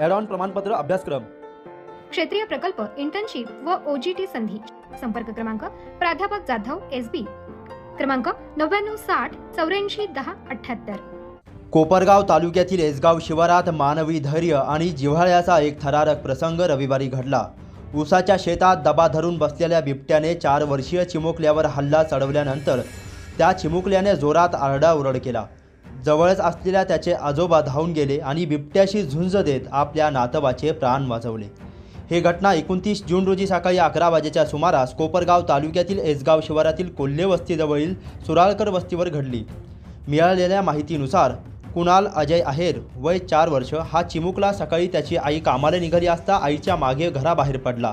ॲडॉन प्रमाणपत्र अभ्यासक्रम. क्षेत्रीय प्रकल्प इंटर्नशिप व ओजीटी संधी. संपर्क क्रमांक प्राध्यापक जाधव एस बी क्रमांक नव्याण्णव साठ चौऱ्याऐंशी दहा अठ्ठ्याहत्तर कोपरगाव तालुक्यातील एसगाव शिवारात मानवी धैर्य आणि जिव्हाळ्याचा एक थरारक प्रसंग रविवारी घडला. ऊसाच्या शेतात दबा धरून बसलेल्या बिबट्याने चार वर्षीय चिमुकल्यावर हल्ला चढवल्यानंतर त्या चिमुकल्याने जोरात आरडाओरड केला. जवळच असलेल्या त्याचे आजोबा धावून गेले आणि बिबट्याशी झुंज देत आपल्या नातवाचे प्राण वाचवले. ही घटना एकोणतीस जून रोजी सकाळी अकरा वाजेच्या सुमारास कोपरगाव तालुक्यातील एसगाव शिवारातील कोल्हे वस्तीजवळील सुराळकर वस्तीवर घडली. मिळालेल्या माहितीनुसार कुणाल अजय आहेर वय चार वर्ष हा चिमुकला सकाळी त्याची आई कामाला निघाली असता आईच्या मागे घराबाहेर पडला.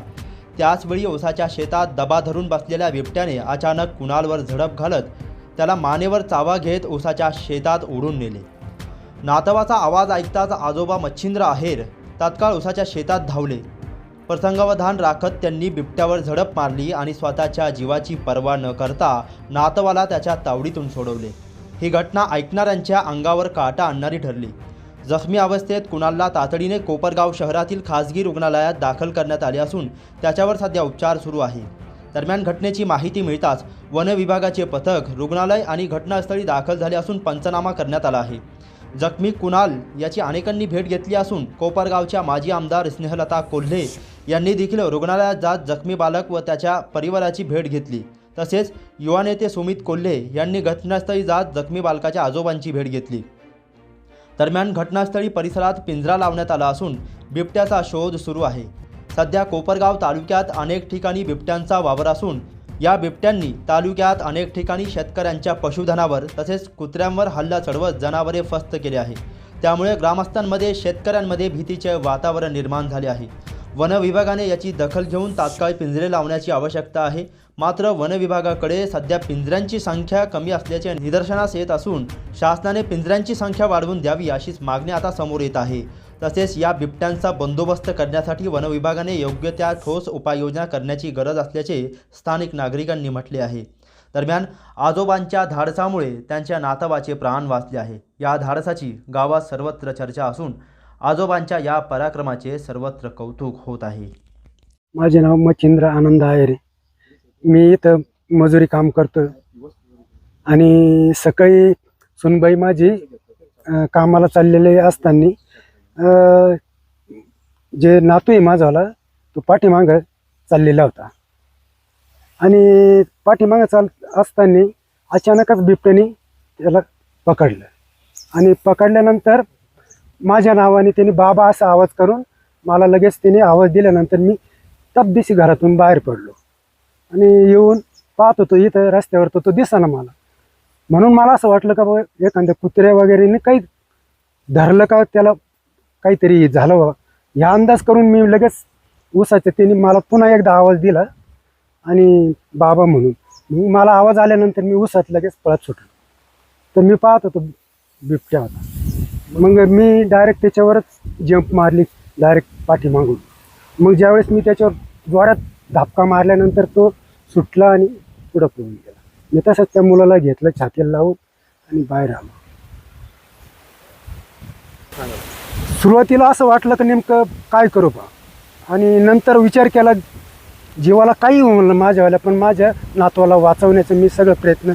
त्याचवेळी ओसाच्या शेतात दबा धरून बसलेल्या बिबट्याने अचानक कुणालवर झडप घालत त्याला मानेवर चावा घेत उसाच्या शेतात ओढून नेले. नातवाचा आवाज ऐकताच आजोबा मच्छिंद्र आहेर तात्काळ उसाच्या शेतात धावले. प्रसंगावधान राखत त्यांनी बिबट्यावर झडप मारली आणि स्वतःच्या जीवाची पर्वा न करता नातवाला त्याच्या तावडीतून सोडवले. ही घटना ऐकणाऱ्यांच्या अंगावर काटा आणणारी ठरली. जखमी अवस्थेत कुणालला तातडीने कोपरगाव शहरातील खासगी रुग्णालयात दाखल करण्यात आले असून त्याच्यावर सध्या उपचार सुरू आहे. दरम्यान घटनेची माहिती मिळताच वन विभागाचे पथक रुग्णालय आणि घटनास्थळी दाखल झाले असून पंचनामा करण्यात आला आहे. जखमी कुणाल याची अनेकांनी भेट घेतली असून कोपरगावच्या माजी आमदार स्नेहलता कोल्हे यांनी देखील रुग्णालयात जात जखमी बालक व त्याच्या परिवाराची भेट घेतली. तसेच युवा नेते सुमित कोल्हे यांनी घटनास्थळी जात जखमी बालकाच्या आजोबांची भेट घेतली. दरम्यान घटनास्थळी परिसरात पिंजरा लावण्यात आला असून बिबट्याचा शोध सुरू आहे. सध्या कोपरगाव तालुक्यात अनेक ठिकाणी बिबट्यांचा वावर असून या बिबट्यांनी तालुक्यात अनेक ठिकाणी शेतकऱ्यांच्या पशुधनावर तसेच कुत्र्यांवर हल्ला चढवत जनावरे फस्त केले आहे. त्यामुळे ग्रामस्थांमध्ये शेतकऱ्यांमध्ये भीतीचे वातावरण निर्माण झाले आहे. वन विभागाने याची दखल घेऊन तात्काळ पिंजरे लावण्याची आवश्यकता आहे. मात्र वन विभागाकडे सध्या पिंजऱ्यांची संख्या कमी असल्याचे निदर्शनास येत असून शासनाने पिंजऱ्यांची संख्या वाढवून द्यावी अशीच मागणी आता समोर येत आहे. तसेच या बिबट्यांचा बंदोबस्त करण्यासाठी वनविभागाने योग्य त्या ठोस उपाययोजना करण्याची गरज असल्याचे स्थानिक नागरिकांनी म्हटले आहे. दरम्यान आजोबांच्या धाडसामुळे त्यांच्या नातवाचे प्राण वाचले आहे. या धाडसाची गावात सर्वत्र चर्चा असून आजोबांच्या या पराक्रमाचे सर्वत्र कौतुक होत आहे. माझे नाव मच्छिंद्र आनंद आहेरे मी इथं मजुरी काम करतो आणि सकाळी सुनबाई माझी अं, कामाला चाललेले असताना जे नातू आहे माझावाला तो पाठीमागं चाललेला होता. आणि पाठीमागं चाल असताना अचानकच बिबट्याने त्याला पकडलं. आणि पकडल्यानंतर माझ्या नावाने त्याने बाबा असा आवाज करून मला लगेच त्याने आवाज दिल्यानंतर मी तब्दिशी घरातून बाहेर पडलो. आणि येऊन पाहत होतो इथं रस्त्यावर तर तो दिसाना मला. म्हणून मला असं वाटलं का एखाद्या कुत्र्या वगैरेने काही धरलं का त्याला काहीतरी झालं बाबा. ह्या अंदाज करून मी लगेच ऊसाच्या त्यांनी मला पुन्हा एकदा आवाज दिला आणि बाबा म्हणून. मग मला आवाज आल्यानंतर मी ऊसात लगेच पळत सुटलो. तर मी पाहत होतो बिबट्या होता. मग मी डायरेक्ट त्याच्यावरच जंप मारली डायरेक्ट पाठीमागून. मग ज्यावेळेस मी त्याच्यावर जोरात धापका मारल्यानंतर तो सुटला आणि पुढं पळून गेला. मी तसंच त्या मुलाला घेतलं छातीला लावून आणि बाहेर आलो. सुरुवातीला असं वाटलं की नेमकं काय करू बा? आणि नंतर विचार केला जीवाला काही म्हणलं माझ्यावाल्या पण माझ्या नातवाला वाचवण्याचं मी सगळं प्रयत्न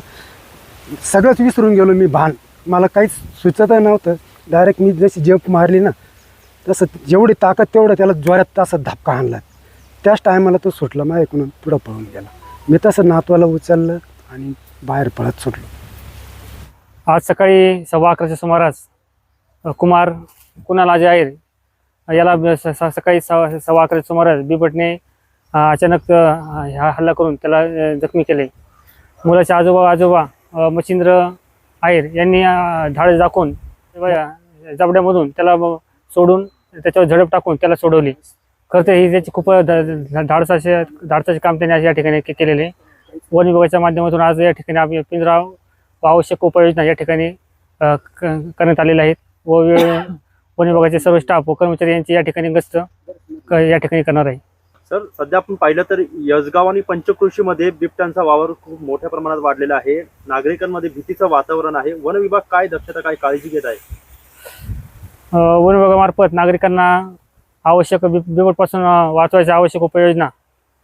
सगळंच विसरून गेलो मी भान. मला काहीच सुचत नव्हतं. डायरेक्ट मी जशी जंप मारली ना तसं जेवढी ताकद तेवढं त्याला ज्वारात तसा धपका आणला. त्याच टायमाला तो सुटला माझ्याकडून पुढं पळून गेला. मी तसं नातवाला उचललं आणि बाहेर पळत सुटलो. आज सकाळी सव्वा अकराच्या सुमारास कुमार कुणाला जे आहेर याला स- सकाळी सव्वा सव्वा अकराच्या सुमारास बिबटने अचानक हा हल्ला करून त्याला जखमी केले. मुलाचे आजोबा आजोबा मच्छिंद्र आहेर यांनी धाड दाखवून जबड्यामधून त्याला सोडून त्याच्यावर झडप टाकून त्याला सोडवली. खरं तर ही त्याची खूप धाडसाचे धाडसाचे काम त्यांनी या ठिकाणी केलेले. आहे. वन विभागाच्या माध्यमातून आज या ठिकाणी आम्ही पिंजरा व आवश्यक उपाययोजना या ठिकाणी क- करण्यात आलेल्या आहेत. व वेळ वन विभागाचे सर्व स्टाफ व कर्मचारी यांची या ठिकाणी गस्त क- या ठिकाणी करणार आहे. सर सध्या आपण पाहिलं तर यसगाव आणि पंचकृषीमध्ये बिबट्यांचा वावर खूप मोठ्या प्रमाणात वाढलेला आहे. नागरिकांमध्ये भीतीचं वातावरण आहे. वन विभाग काय दक्षता काय काळजी घेत आहे? अ, वन विभागामार्फत नागरिकांना आवश्यक बि बिबटपासून अ, वाचवायच्या आवश्यक उपाययोजना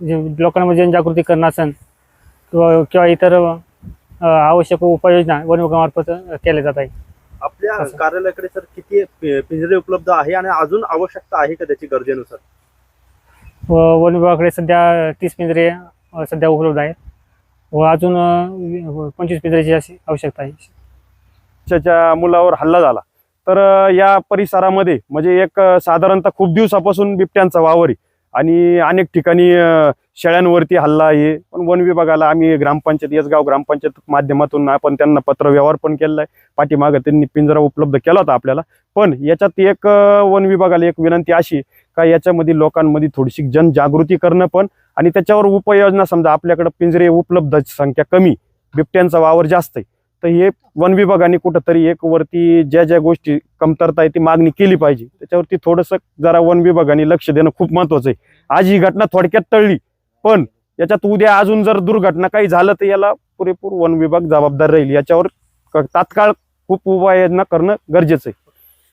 जे लोकांमध्ये जनजागृती करणं असेल किंवा किंवा इतर अ, आवश्यक उपाययोजना वन विभागामार्फत अ, केल्या जात आहे आपल्या असं. कार्यालयाकडे सर किती पिंजरे उपलब्ध आहे आणि अजून आवश्यकता आहे का त्याची गरजेनुसार व वन विभागाकडे सध्या तीस पिंजरे सध्या उपलब्ध आहेत. व अजून पंचवीस पिंजऱ्याची अशी आवश्यकता आहे. त्याच्या मुलावर हल्ला झाला. तर या परिसरामध्ये म्हणजे एक साधारणतः खूप दिवसापासून बिबट्यांचा वावर आहे आणि अनेक ठिकाणी शेळ्यांवरती हल्ला आहे. पण वन विभागाला आम्ही ग्रामपंचायत यसगाव ग्रामपंचायत माध्यमातून आपण त्यांना पत्र व्यवहार पण केलेला आहे. पाठीमागं त्यांनी पिंजरा उपलब्ध केला होता आपल्याला. पण याच्यात एक वन विभागाला एक विनंती अशी का याच्यामध्ये लोकांमध्ये थोडीशी जनजागृती करणं पण आणि त्याच्यावर उपाययोजना समजा आपल्याकडे पिंजरे उपलब्ध संख्या कमी बिबट्यांचा वावर जास्त आहे. तर हे वन विभागाने कुठंतरी एक वरती ज्या ज्या गोष्टी कमतरता आहे ती मागणी केली पाहिजे. त्याच्यावरती थोडंसं जरा वन विभागाने लक्ष देणं खूप महत्वाचं आहे. आज ही घटना थोडक्यात टळली. पण याच्यात उद्या अजून जर दुर्घटना काही झालं तर याला पुरेपूर वन विभाग जबाबदार राहील. याच्यावर तात्काळ खूप उपाययोजना करणं गरजेचं आहे.